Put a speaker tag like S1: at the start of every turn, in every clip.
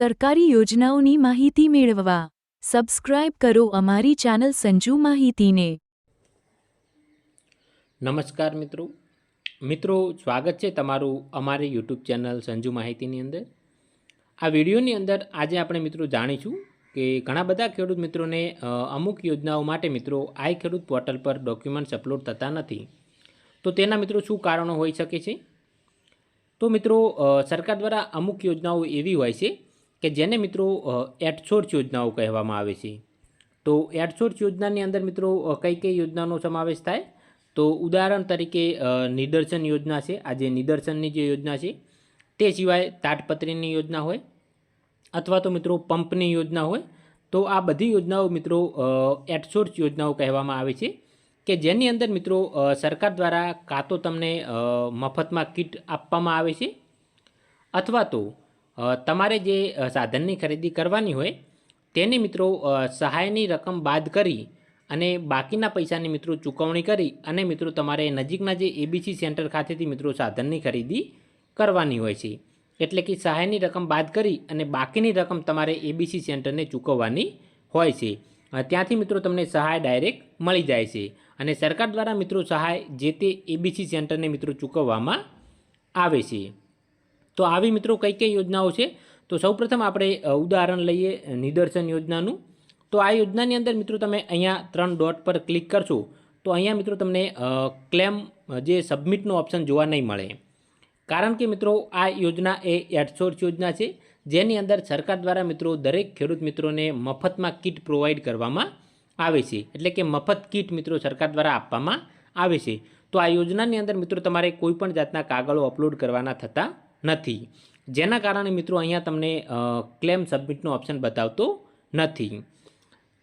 S1: સરકારી યોજનાઓની માહિતી મેળવવા. સબસ્ક્રાઇબ કરો અમારી ચેનલ સંજુ માહિતીને.
S2: નમસ્કાર મિત્રો. મિત્રો, સ્વાગત છે તમારું અમારી યુટ્યુબ ચેનલ સંજુ માહિતીની અંદર. આ વિડીયોની અંદર આજે આપણે મિત્રો જાણીશું કે ઘણા બધા ખેડૂત મિત્રોને અમુક યોજનાઓ માટે મિત્રો આઈ ખેડૂત પોર્ટલ પર ડોક્યુમેન્ટ્સ અપલોડ થતા નથી. તો તેના મિત્રો શું કારણો હોઈ શકે છે? તો મિત્રો સરકાર દ્વારા અમુક યોજનાઓ એવી હોય છે કે જેને મિત્રો એડસોર્સ યોજનાઓ કહેવામાં આવે છે. તો એડસોર્સ યોજનાની અંદર મિત્રો કઈ કઈ યોજનાનો સમાવેશ થાય? તો ઉદાહરણ તરીકે નિદર્શન યોજના છે. આ જે નિદર્શનની જે યોજના છે, તે સિવાય તાટપત્રીની યોજના હોય અથવા તો મિત્રો પંપની યોજના હોય, તો આ બધી યોજનાઓ મિત્રો એડસોર્સ યોજનાઓ કહેવામાં આવે છે કે જેની અંદર મિત્રો સરકાર દ્વારા કાં તો તમને મફતમાં કીટ આપવામાં આવે છે અથવા તો તમારે જે સાધનની ખરીદી કરવાની હોય, તેની મિત્રો સહાયની રકમ બાદ કરી અને બાકીના પૈસાની મિત્રો ચૂકવણી કરી અને મિત્રો તમારે નજીકના જે એબીસી સેન્ટર ખાતેથી મિત્રો સાધનની ખરીદી કરવાની હોય છે. એટલે કે સહાયની રકમ બાદ કરી અને બાકીની રકમ તમારે એબીસી સેન્ટરને ચૂકવવાની હોય છે. ત્યાંથી મિત્રો તમને સહાય ડાયરેક્ટ મળી જાય છે અને સરકાર દ્વારા મિત્રો સહાય જે તે એબીસી સેન્ટરને મિત્રો ચૂકવવામાં આવે છે. તો આવી મિત્રો કઈ કઈ યોજનાઓ છે? તો સૌપ્રથમ આપણે ઉદાહરણ લઈએ નિદર્શન યોજનાનું. તો આ યોજનાની અંદર મિત્રો તમે અહીંયા ત્રણ ડોટ પર ક્લિક કરશો, તો અહીંયા મિત્રો તમને ક્લેમ જે સબમિટનો ઓપ્શન જોવા નહીં મળે. કારણ કે મિત્રો આ યોજના એ એડસોર્સ યોજના છે, જેની અંદર સરકાર દ્વારા મિત્રો દરેક ખેડૂત મિત્રોને મફતમાં કીટ પ્રોવાઈડ કરવામાં આવે છે. એટલે કે મફત કીટ મિત્રો સરકાર દ્વારા આપવામાં આવે છે. તો આ યોજનાની અંદર મિત્રો તમારે કોઈપણ જાતના કાગળો અપલોડ કરવાના થતા નથી. જેના કારણે મિત્રો અહીંયા તમને ક્લેમ સબમિટનો ઓપ્શન બતાવતો નથી.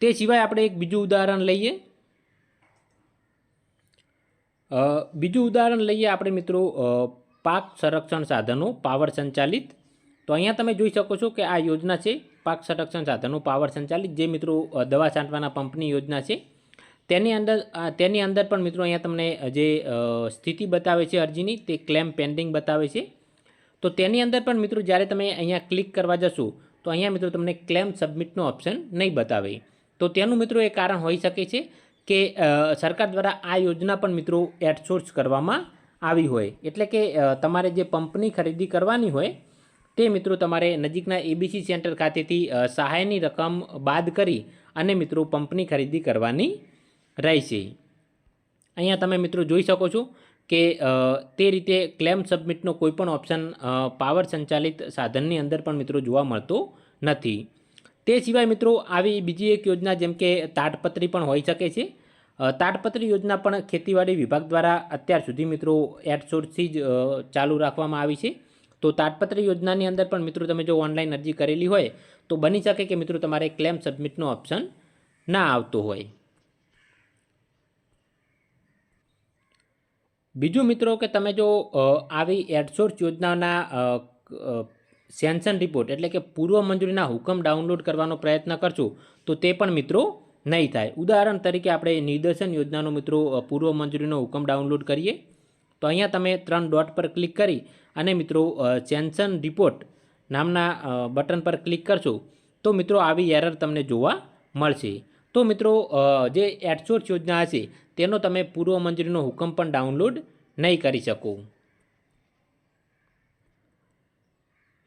S2: તે સિવાય આપણે એક બીજું ઉદાહરણ લઈએ. બીજું ઉદાહરણ લઈએ આપણે મિત્રો પાક સંરક્ષણ સાધનો, પાવર સંચાલિત. તો અહીંયા તમે જોઈ શકો છો કે આ યોજના છે, પાક સંરક્ષણ સાધનો, પાવર સંચાલિત, જે મિત્રો દવા છાંટવાના પંપની યોજના છે. તેની અંદર તેની અંદર પણ મિત્રો અહીંયા તમને જે સ્થિતિ બતાવે છે અરજીની, તે ક્લેમ પેન્ડિંગ બતાવે છે. તો તેની અંદર પણ મિત્રો જ્યારે તમે અહીંયા ક્લિક કરવા જશો, તો અહીંયા મિત્રો તમને ક્લેમ સબમિટનો ઓપ્શન નહીં બતાવે. તો તેનું મિત્રો એ કારણ હોઈ શકે છે કે સરકાર દ્વારા આ યોજના પણ મિત્રો એડસોર્સ કરવામાં આવી હોય. એટલે કે તમારે જે પંપની ખરીદી કરવાની હોય, તે મિત્રો તમારે નજીકના એબીસી સેન્ટર ખાતેથી સહાયની રકમ બાદ કરી અને મિત્રો પંપની ખરીદી કરવાની રહેશે. અહીંયા તમે મિત્રો જોઈ શકો છો કે તે રીતે ક્લેમ સબમિટનો કોઈપણ ઓપ્શન પાવર સંચાલિત સાધનની અંદર પણ મિત્રો જોવા મળતો નથી. તે સિવાય મિત્રો આવી બીજી એક યોજના જેમ કે તાડપત્રી પણ હોઈ શકે છે. તાટપત્રી યોજના પણ ખેતીવાડી વિભાગ દ્વારા અત્યાર સુધી મિત્રો એડસોર્સથી જ ચાલુ રાખવામાં આવી છે. તો તાડપત્રી યોજનાની અંદર પણ મિત્રો તમે જો ઓનલાઈન અરજી કરેલી હોય, તો બની શકે કે મિત્રો તમારે ક્લેમ સબમિટનો ઓપ્શન ના આવતો હોય. બીજું મિત્રો કે તમે જો આવી એડસોર્સ યોજનાના સેન્શન રિપોર્ટ એટલે કે પૂર્વ મંજૂરીના હુકમ ડાઉનલોડ કરવાનો પ્રયત્ન કરશો, તો તે પણ મિત્રો નહીં થાય. ઉદાહરણ તરીકે આપણે નિદર્શન યોજનાનો મિત્રો પૂર્વ મંજૂરીનો હુકમ ડાઉનલોડ કરીએ, તો અહીંયા તમે ત્રણ ડોટ પર ક્લિક કરી અને મિત્રો સેન્શન રિપોર્ટ નામના બટન પર ક્લિક કરશો, તો મિત્રો આવી એરર તમને જોવા મળશે. તો મિત્રો જે એડસોર્સ યોજના હશે, તેનો તમે પૂર્વ મંજૂરીનો હુકમ પણ ડાઉનલોડ નહીં કરી શકો.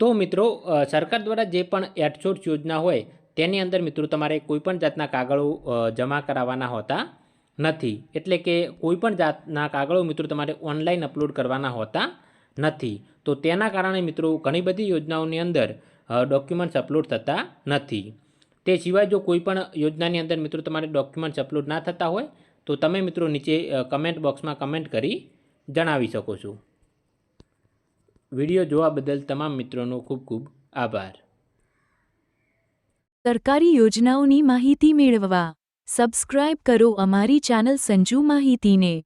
S2: તો મિત્રો સરકાર દ્વારા જે પણ એડસોર્સ યોજના હોય, તેની અંદર મિત્રો તમારે કોઈપણ જાતના કાગળો જમા કરાવવાના હોતા નથી. એટલે કે કોઈપણ જાતના કાગળો મિત્રો તમારે ઓનલાઈન અપલોડ કરવાના હોતા નથી. તો તેના કારણે મિત્રો ઘણી બધી યોજનાઓની અંદર ડોક્યુમેન્ટ્સ અપલોડ થતા નથી. તે સિવાય જો કોઈ પણ યોજનાની અંદર મિત્રો તમારે ડોક્યુમેન્ટ્સ અપલોડ ના થતા હોય, તો તમે મિત્રો નીચે કમેન્ટ બોક્સમાં કમેન્ટ કરી જણાવી શકો છો. વીડિયો જોવા બદલ તમામ મિત્રોનો ખૂબ ખૂબ આભાર.
S1: સરકારી યોજનાઓની માહિતી મેળવવા સબસ્ક્રાઇબ કરો અમારી ચેનલ સંજુ માહિતીને.